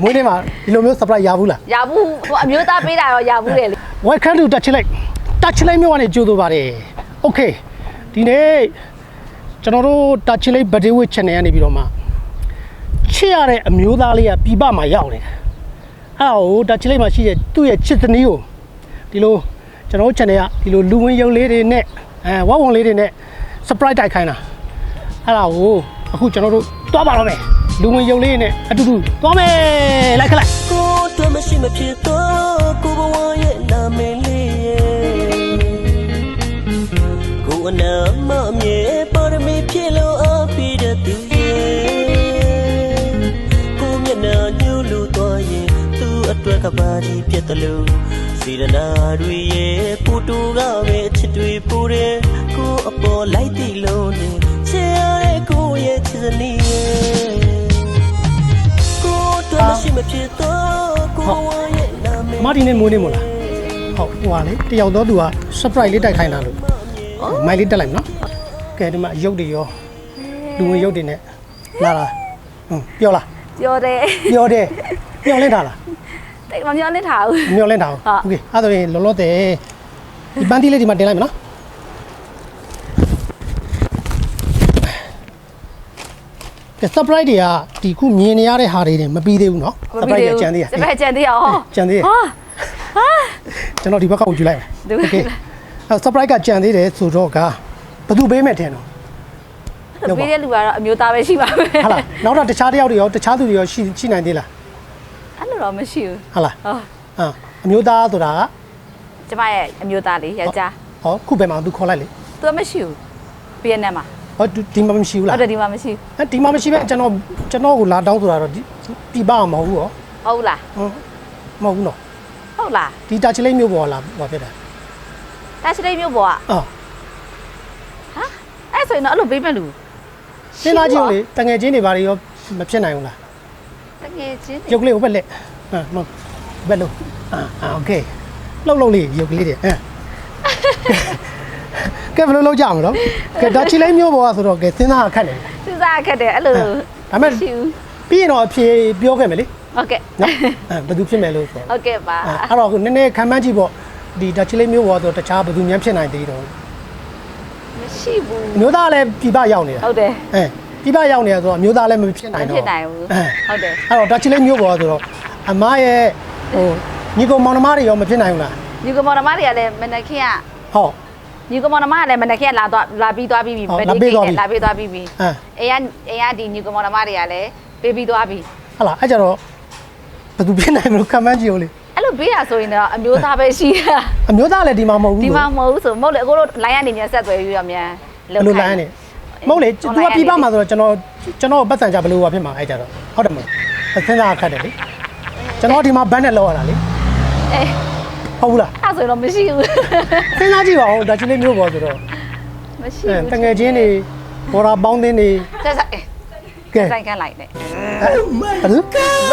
မွေးနေ့မှာဒီလိုမျိုး surprise ရဘူးလား ရဘူးဟိုအမျိုးသားပေးတာတော့ရဘူးလေလေ Welcome to Touch Light Touch Light မြို့ကနေကြိုးဆိုပါတယ် Okay ဒီနေ့ကျွန်တော်တို့ Touch Light Birthday Week Channel ကနေပြီးတော့မှချစ်ရတဲ့အမျိုးသားလေးကပြပမှာရောက်နေတယ်အဲ့ဒါကို Touch Light မှာရှိတဲ့သူ့ရဲ့ချစ်သမီးကိုဒီလိုကျွန်တော်တို့ channel ကဒီလိုလူဝင်ရုံလေးတွေနဲ့အဲဝဝုံလေးတွေနဲ့ surprise တိုက်ခိုင်းတာအဲ့ဒါကိုအခုကျွန်တော်တို့တွားပါတော့မယ် လူဝင်ရုံလေးနဲ့အတူတူတွားမယ်လိုက်ခလိုက်ကိုယ်အတွက်မရှိမဖြစ်တော့ကိုဘဝရဲ့နာမည်လေးရဲ့ကိုအနာမအမြဲပါရမီဖြစ်လို့အပြီးတဲ့သူရဲ့ကိုမျက်နှာညှို့လို့သွားရင်သူ့အတွက်ကပါကြီးပြတ်တယ်လို့စေရနာတွေရဲ့ပူတူကပဲအချစ်တွေပူတယ်ကိုအပေါ်လိုက်တိ မရှိမဖြစ်တော့ကိုယ်ဝရဲ့နာမည် မဒီနေ့မိုးနေမို့လားဟုတ်ဟိုပါလေတယောက်တော့သူက surprise လေးတိုက်ခိုင်းတာလို့မိုက်လေးတက်လိုက်မနော်ကဲဒီမှာရုပ်တွေရောလူဝင်ရုပ်တွေနဲ့လာလာဟွန်းပြောလား ပြောတယ် ပြောတယ်မျောလင့်တာလား တိတ်မပြောနဲ့ထားဘူး မမျောလင့်တာ ဟုတ် โอเคအဲ့ဒါဆိုရင်လောလောဆယ်ဒီပန်းတီးလေးဒီမှာတင်လိုက်မနော် ကဲ surprise တွေကဒီခုမြင်နေရတဲ့ဟာတွေတွေမပြီးသေးဘူးเนาะ surprise တွေကြံသေးရ စပယ်ကြံသေးရဟော ကြံသေးရ ဟာ ကျွန်တော်ဒီဘက်ကကိုကြည့်လိုက်မယ် ဒီဘက်က โอเคအဲ့ surprise ကကြံသေးတယ်ဆိုတော့ကဘယ်သူပေးမယ်ထင်တော့ ဟုတ်ပါ ပေးတဲ့လူကတော့အမျိုးသားပဲရှိပါမယ် ဟာလားနောက်တော့တခြားတယောက်တွေရောတခြားသူတွေရောရှိရှိနိုင်သေးလား အဲ့လိုတော့မရှိဘူး ဟာလား ဟော အာအမျိုးသားဆိုတာက ကျမရဲ့အမျိုးသားလေးယောက်ျား ဟောခုပဲမှာသူခေါ်လိုက်လေ သူကမရှိဘူးဗီယက်နမ်မှာ ဟောဒီဒီမှာမရှိဘူး ဟု လား တ်တယ်ဒီမှာမရှိ အဲဒီမှာမရှိပဲကျွန်တော်ကျွန်တော်ကိုလာတောင်းဆိုတာတော့ဒီပြပမဟုတ်ဘူးရော ဘူးဟုတ်လား ဟုတ်မဟုတ်ဘူးနော် ဟုတ်လား ဒီတာချလိမ့်မျိုးပေါ်လာဟောဖြစ်တာ တာရှိတဲ့မျိုးပေါ်က အာ ဟာအဲ့ဆိုရင်တော့အဲ့လိုပေးမဲ့လူ စဉ်းစားကြည့်ဦးလေတငယ်ချင်းတွေဘာတွေရောမဖြစ်နိုင်ဘူးလား တကယ်ချင်း ရုပ်ကလေးဟိုဘက်လက်ဟမ်မဟုတ်ဘက်လို့အာအာโอเคလှုပ်လှုပ်လေးရုပ်ကလေးတွေဟမ် ကဲဘယ်လိုလုပ်ကြမလို့ကဲဒါချလိမ့်မျိုးပေါ်ကဆိုတော့ကဲစဉ်းစားခက်တယ်စဉ်းစားခက်တယ်အဲ့လိုဒါပေမဲ့ရှိဘူးပြီးရင်တော့အဖြေပြောခဲ့မယ်လေဟုတ်ကဲ့နော်အဲဘယ်သူဖြစ်မယ်လို့ဆိုတော့ဟုတ်ကဲ့ပါအဲအဲ့တော့ခုနည်းနည်းခံမှန်းကြည့်ပေါ့ဒီဒါချလိမ့်မျိုးပေါ်ဆိုတော့တခြားဘယ်သူများဖြစ်နိုင်သေးတော့မရှိဘူးအမျိုးသားလည်းပြပရောက်နေတာဟုတ်တယ်အဲပြပရောက်နေတာဆိုတော့အမျိုးသားလည်းမဖြစ်မနိုင်တော့ဖြစ်နိုင်ဘူးအဲဟုတ်တယ်အဲ့တော့ဒါချလိမ့်မျိုးပေါ်ဆိုတော့အမရဲ့ဟိုညီကောင်မောင်နှမတွေရောမဖြစ်နိုင်ဘူးလားညီကမောင်နှမတွေကလည်းမနက်ခင်းကဟုတ် ညီကမောင်နှမကလည်းမနက်ခင်းကလာတော့လာပြီးသွားပြီးပြီဟုတ်ဗက်လာဒီပြီးကိသွားတ်ပြီနဲ့လာပြီးသွားပြီးပြီအဲအိမ်ကအိမ်ကဒီညီကမောင်နှမတွေကလည်းပေးပြီးသွားပြီဟာလားအဲ့ကြတော့ဘယ်သူဖြစ်နိုင်မလို့ခံမှန်းကြည့်ဦးလေအဲ့လိုပေးတာဆိုရင်တော့အမျိုးသားပဲရှိတာအမျိုးသားလည်းဒီမှာမဟုတ်ဘူးဒီမှာမဟုတ်ဘူးဆိုမဟုတ်လေအကိုတို့ line ကနေမြန်ဆက်သွယ်ပြီးတော့မြန်ဘယ်လိုလိုင်းနေမဟုတ်လေ तू ကပြပမှာဆိုတော့ကျွန်တော်ကျွန်တော်ပတ်စံကြဘယ်လိုပါဖြစ်မှာအဲ့ကြတော့ဟုတ်တယ်မဟုတ်စဉ်းစားခက်တယ်လေကျွန်တော်ဒီမှာဘန်းနဲ့လောက်ရတာလေအေး ဟုတ်ဘူးလားအဲ့ဆိုရင်တော့မရှိဘူးစဉ်းစားကြည့်ပါဦးဒါချလိမျိုးပေါ်ဆိုတော့မရှိအဲဘူးတငယ်ချင်းတွေဘော်ရာပေါင်းသင်းတွေဆက်ဆက်အေးကဲဆိုင်ကန်လိုက်နဲ့ဘယ်သူ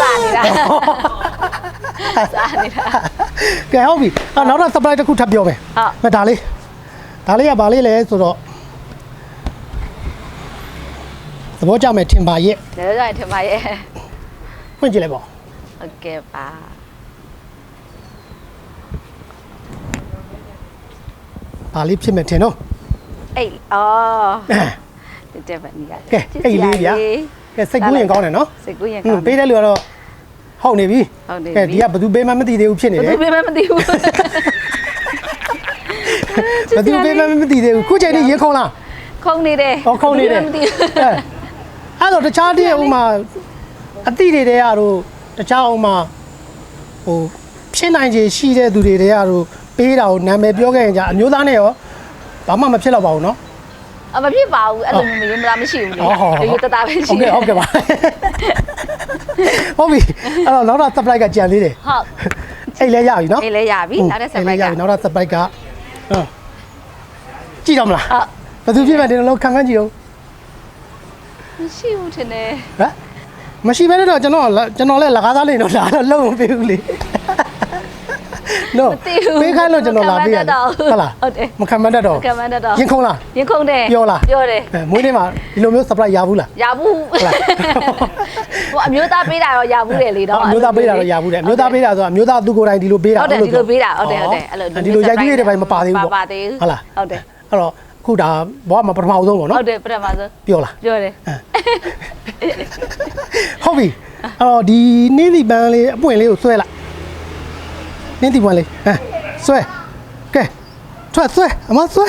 စားနေတာစားနေတာ ကဲဟုတ်ပြီအာနောက်တော့ surprise တစ်ခုထပ်ပြောမယ်ဟုတ် မဒါလေးဒါလေးကဘာလေးလဲဆိုတော့သဘောကျမယ်ထင်ပါရဲ့ဒါကြောင့်ထင်ပါရဲ့ဖွင့်ကြည့်လိုက်ပါဦးဟုတ်ကဲ့ပါ ဘာလေးဖြစ်မယ်ထင်တော့အေးအော်အဲတက်တက်ပါနေရကဲအဲ့လေးဗျာကဲစိတ်ကူးရင်ကောင်းတယ်နော်စိတ်ကူးရင်ဟွကောန်းင်းပေးတဲ့လူကတော့ဟုတ်နေပြီဟုတ်နေပြီကဲဒီကဘယ်သူပေးမှမသိသေးဘူးဖြစ်နေဘယ်တယ်သူပေးမမသိဘူးဘယ်သူပေးမှမသိသေးဘူးခုချိန်នេះရေခုံလားခုံနေတယ်ဟောခုံနေတယ်ဘယ်သူပေးမသိဘူးအဲအဲ့တော့တခြားတည်းဥမာအတိတွေတဲရတော့တခြားဥမာဟိုဖြစ်နိုင်ခြေရှိတဲ့သူတွေတဲရတော့ ပေးတာကိုနာမည်ပြောခဲ့ရင်じゃအမျိုးသားနဲ့ရောဘာမှမဖြစ်တော့ပါဘူးเนาะ အမဖြစ်ပါဘူးအဲ့လိုမျိုးမျိုးမလားမရှိဘူးလေ ဟောဟောဟော ရိုးတသားပဲရှိ ဟုတ်ကဲ့ဟုတ်ကဲ့ပါဟုတ်ပြီအဲ့တော့နောက်တော့ surprise ကကြံသေးတယ် ဟုတ် အိတ်လဲရပြီเนาะ အေးလဲရပြီနောက်တဲ့ဆက် အိတ် ပို လဲ က်က ရပြီနောက်တော့ surprise ကဟုတ်ကြည့်တော့မလား ဟုတ်ဘယ်သူဖြစ်မှဒီလိုလုံးခံခံကြည့်အောင် မရှိဘူးထင်တယ် ဟမ်မရှိဘဲနဲ့တော့ကျွန်တော်ကျွန်တော်လည်းလကားသားလေးတော့လာတော့လုံးမပေးဘူးလေ နော်မသိဘူးပေးခိုင်းလို့ကျွန်တော်လာပေးရတယ်မခံမတတ်တော့ဘူးဟုတ်လားဟုတ်တယ်မခံမတတ်တော့ကမ္ဘာနဲ့တော့ရင်ခုန်လားရင်ခုန်တယ်ပြောလားပြောတယ်အဲမွေးနေ့မှာဒီလိုမျိုး surprise ရဘူးလားရဘူးဟုတ်လားဟိုအမျိုးသားပေးတာတော့ရဘူးတယ်လေတော့အမျိုးသားပေးတာတော့ရဘူးတဲ့။အမျိုးသားပေးတာဆိုတာအမျိုးသားသူကိုယ်တိုင်ဒီလိုပေးတာဟုတ်တယ်ဒီလိုပေးတာဟုတ်တယ်ဟုတ်တယ်အဲ့လိုဒီလိုရိုက်ကြီးလေးတွေပိုင်းမပါသေးဘူးပါပေါ့ပါသေးဘူးဟုတ်လားဟုတ်တယ်အဲ့တော့အခုဒါဘောကမပထမဆုံးပေါ့ဟုနော်တ်တယ်ပြတ်ပါစို့ပြောလားပြောတယ်ဟုတ်ပြီအဲ့တော့ဒီနင်းဒီပန်းလေးအပွင့်လေးကိုဆွဲလိုက် နင်းဒီပန်းလေးဟမ်ဆွဲကဲထွက်ဆွဲအမဆွဲ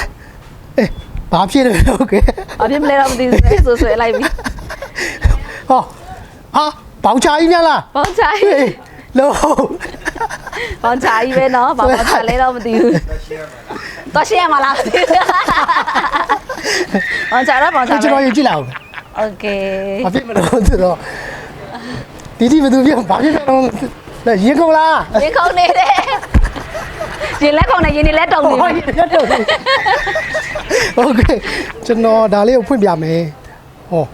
အေးဘာဖြစ်လဲဟုတ်ကဲ့ အပြစ်မလဲတော့မသိဘူးဆွဲဆိုဆွဲလိုက်ပြီ ဟောဟာဘောင်ချာကြီးများလား ဘောင်းချာ ဟေးလို့ ဘောင်းချာကြီးပဲနော်ဘာဘောင်းချာလဲတော့မသိဘူးတော့ရှင်းရမလားမသိဘူးဘောင်းချာတော့ဘောင်းချာ ကျွန်တော်ယူကြည့်လိုက်အောင် โอเค ဘာဖြစ်မလို့ဆိုတော့ဒီဒီဘယ်သူပြောဘာဖြစ်မလို့လဲရင်ကုန်လား ရင်ခုန်နေတယ် ရင်လက်ခုန်နေရင်နေလက်တုံနေ ဟောရတော့โอเคကျွန်တော်ဒါလေးကိုဖွင့်ပြမယ်ဟော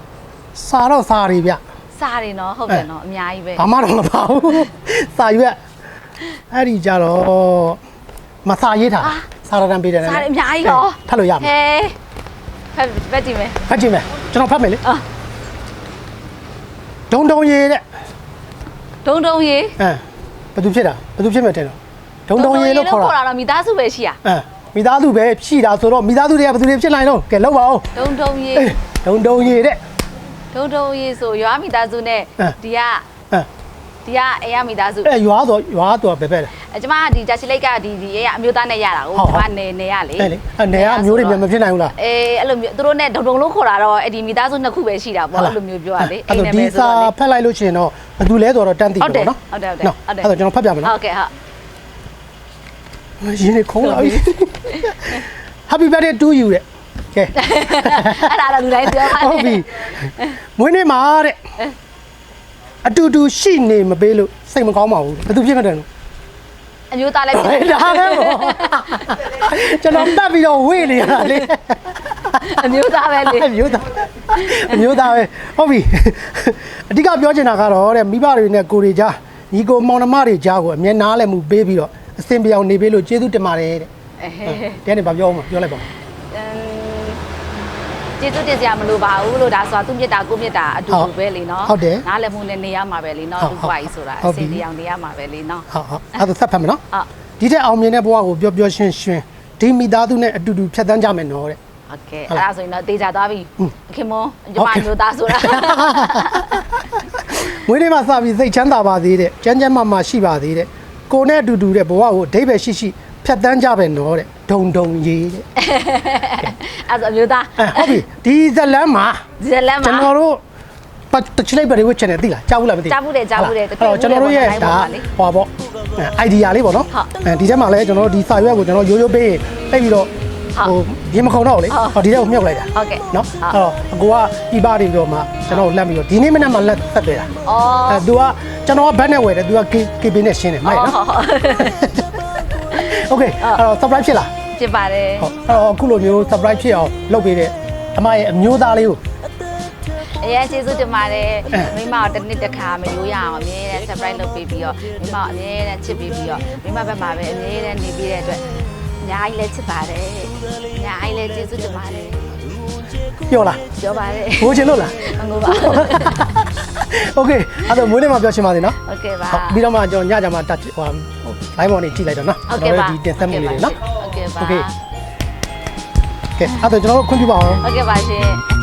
စားတော့စားရီဗျ စားတယ်နော်ဟုတ်တယ်နော်အများကြီးပဲ ဘာမှတော့မပါဘူးစာရွက်အဲ့ဒီကြတော့မစာရေးထားစာရတန်ပေးတယ် စားတယ်အများကြီးရော ဖတ်လို့ရမှာ ဟဲဖက်ဖက်ကြည့်မယ် ဖတ်ကြည့်မယ်ကျွန်တော်ဖတ်မယ်လေ အာ ဒုံဒုံရေးတဲ့ ဒုံဒုံရေး အဲဘယ်သူဖြစ်တာဘယ်သူဖြစ်မယ်တဲ့တော့ ဒုံဒုံရေးလို့ခေါ်တာတော့မိသားစုပဲရှိရအဲမိသားစုပဲရှိတာဆိုတော့မိသားစုတွေကဘယ်သူတွေဖြစ်နိုင်တော့ကဲလောက်ပါဦးဒုံဒုံရေးအေးဒုံဒုံရေးတဲ့ဒုံဒုံရေးဆိုရွာမိသားစုနဲ့အဲဒီကအဲဒီကအေးရမိသားစုအဲရွာတော့ရွာတော့ပဲပဲလေအကျမကဒီဂျာစီလိတ်ကဒီဒီအေးရအမျိုးသားနဲ့ရတာကိုဟုတ်ကျဟုတ်မနေနေရလေအဲလေအနေကအမျိုးတွေမြန်မဖြစ်နိုင်ဘူးလားအေးအဲ့လိုမျိုးသူတို့နဲ့ဒုံဒုံလုံးခေါ်တာတော့အဲ့ဒီမိသားစုနှစ်ခုပဲရှိတာပေါ့အဲ့လိုမျိုးပြောရလေအဲ့တော့ဒီစာဖတ်လိုက်လို့ရှိရင်တော့ဘယ်သူလဲဆိုတော့တန်းသိဟုတ်တယ်ပေါ့နော်ဟုတ်တယ်ဟုတ်တယ်နော်ဟုတ်တယ်အဲ့တော့ကျွန်တော်ဖတ်ပြမယ်နော်ဟုတ်ကဲ့ဟုတ် ရင်းနေခုံးလာပြီ Happy birthday to you တဲ့ကဲအဲ့ဒါတော့လူတိုင်းပြောပါဟုတ်ပြီမွေးနေ့မှာတဲ့အတူတူရှိနေမပေးလို့စိတ်မကောင်းပါဘူးဘယ်သူဖြစ်မှန်းတယ်လို့အမျိုးသားလည်းဖြစ်တယ်ဒါပဲပေါ့ကျွန်တော်တတ်ပြီးတော့ဝေ့နေရတာလေအမျိုးသားပဲလေအမျိုးသားအမျိုးသားပဲဟုတ်ပြီအဓိကပြောချင်တာကတော့တဲ့မိဘတွေနဲ့ကိုယ်တွေကြားညီကိုမောင်နှမတွေကြားကိုအမြဲနားလည်မှုပေးပြီးတော့ အစင်ပြောင်နေပေးလို့ကျေးဇူးတင်ပါတယ်တဲ့ အဲ တဲ့နေ့ဗာပြောအောင်မပြောလိုက်ပါဦး ကျေးဇူးတင်စရာမလိုပါဘူးလို့ဒါဆိုတာသူ့မြတ်တာကိုမြတ်တာအတူတူပဲလေနော် ဟုတ်တယ် နားလည်မှုနဲ့နေရမှာပဲလေနော် ဟုတ် သူ့ ဟုတ် ဘွားကြီးဆိုတာ ဟုတ် အ ပြီ စင်တရားနေရမှာပဲလေနော် ဟုတ်ဟုတ်အဲ့ဒါဆက်ဖတ်မယ်နော် ဟုတ် ဒီတဲ့အောင်မြင်တဲ့ဘဝကိုပျော်ပျော်ရွှင်ရွှင်ဒီမိသားစုနဲ့အတူတူဖြတ်သန်းကြမယ်နော်တဲ့ โอเค ဟုတ် အဲ့ လား ဒါဆိုရင်တော့တေချာသွားပြီ อืม ခင်မွန်ကျ ဟုတ် မ ကဲ့ မျိုးသားဆိုတာ မွေးနေ့မှာစပြီးစိတ်ချမ်းသာပါသေးတဲ့ကျန်းကျန်းမာမာရှိပါသေးတဲ့ ကိုနဲ့အတူတူတဲ့ဘဝကိုအဓိပ္ပာယ်ရှိရှိဖြတ်သန်းကြပဲနော်တဲ့ဒုံဒုံရေးတဲ့အဲ့ဒါဆိုအမျိုးသားအဲဟုတ်ပြီဒီဇတ်လန်းမှာဒီဇလန်ကျွန်မှာတော်တို့ပတ်တချလိုက်ပါလေဝစ်ချန်နယ်သိလားကြားဘူးလားမသိကြားဘူးတယ်ကြားဘူးတယ်အဲ့တော့ကျွန်တော်တို့ရဲ့တကယ်လို့ဒါလိုက်ပါဟောပေါ့အိုင်ဒီယာလေးပေါ့နော်ဟုတ်အဲဒီထဲမှာလဲကျွန်တော်တို့ဒီစာရွက်ကိုကျွန်တော်ရိုးရိုးပေးပိတ်ပြီးတော့ဟုတ်ဟိုရေမခုံတော့ဘူးလေဟုတ်ဟောဒီထဲကိုမြုပ်လိုက်တာဟုတ်ကဲ့နော်ဟုတ်အဲ့တော့အကိုကပြပနေပြီးတော့မှကျွန်တော်ကိုလှမ်းပြီးတော့ဒီနေ့မနေ့မှလက်ဆက်တွေ့တာဩအဲ तू က ကျွန်တော်ကဘတ်နဲ့ဝယ်တယ် तू က KB နဲ့ရှင်းတယ်မိုက်နော် Okay အဲ့တော့ surprise ဖြစ်လားဖြစ်ပါတယ်ဟုတ်အဲ့တော့အခုလိုမျိုး surprise ဖြစ်အောင်လုပ်ပေးတဲ့အမရဲ့အမျိုးသားလေးကိုအရင်ကျေးဇူးတင်ပါတယ်အဲမိမတို့တစ်နှစ်တစ်ခါမရိုးရအောင်အမြဲတမ်း surprise လုပ်ပေးပြီးတော့မိမအမြဲတမ်းချစ်ပေးပြီးတော့မိမဘက်မှာပဲအမြဲတမ်းနေပြီးတဲ့အတွက်အများကြီးလည်းချစ်ပါတယ်အများကြီးလည်းကျေးဇူးတင်ပါတယ်ပြောလားပြောပါတယ်ဘိုးချင်လို့လားမငိုပါ Okay အဲ့တော့မွေးနေ့မှာပြောချင်ပါသေးနော် โอเคပါ ဟုတ်ပြီးတော့မှကျွန်တော်ညကြမှာတက်ဟို live ပေါ်နေကြည့်လိုက်တော့နော် ဟုတ်ကဲ့ပါ ဒီတင်ဆက်မှုလေးတွေနော် โอเคပါ Okay ကဲအဲ့တော့ကျွန်တော်တို့ခွင့်ပြုပါအောင် โอเคပါရှင်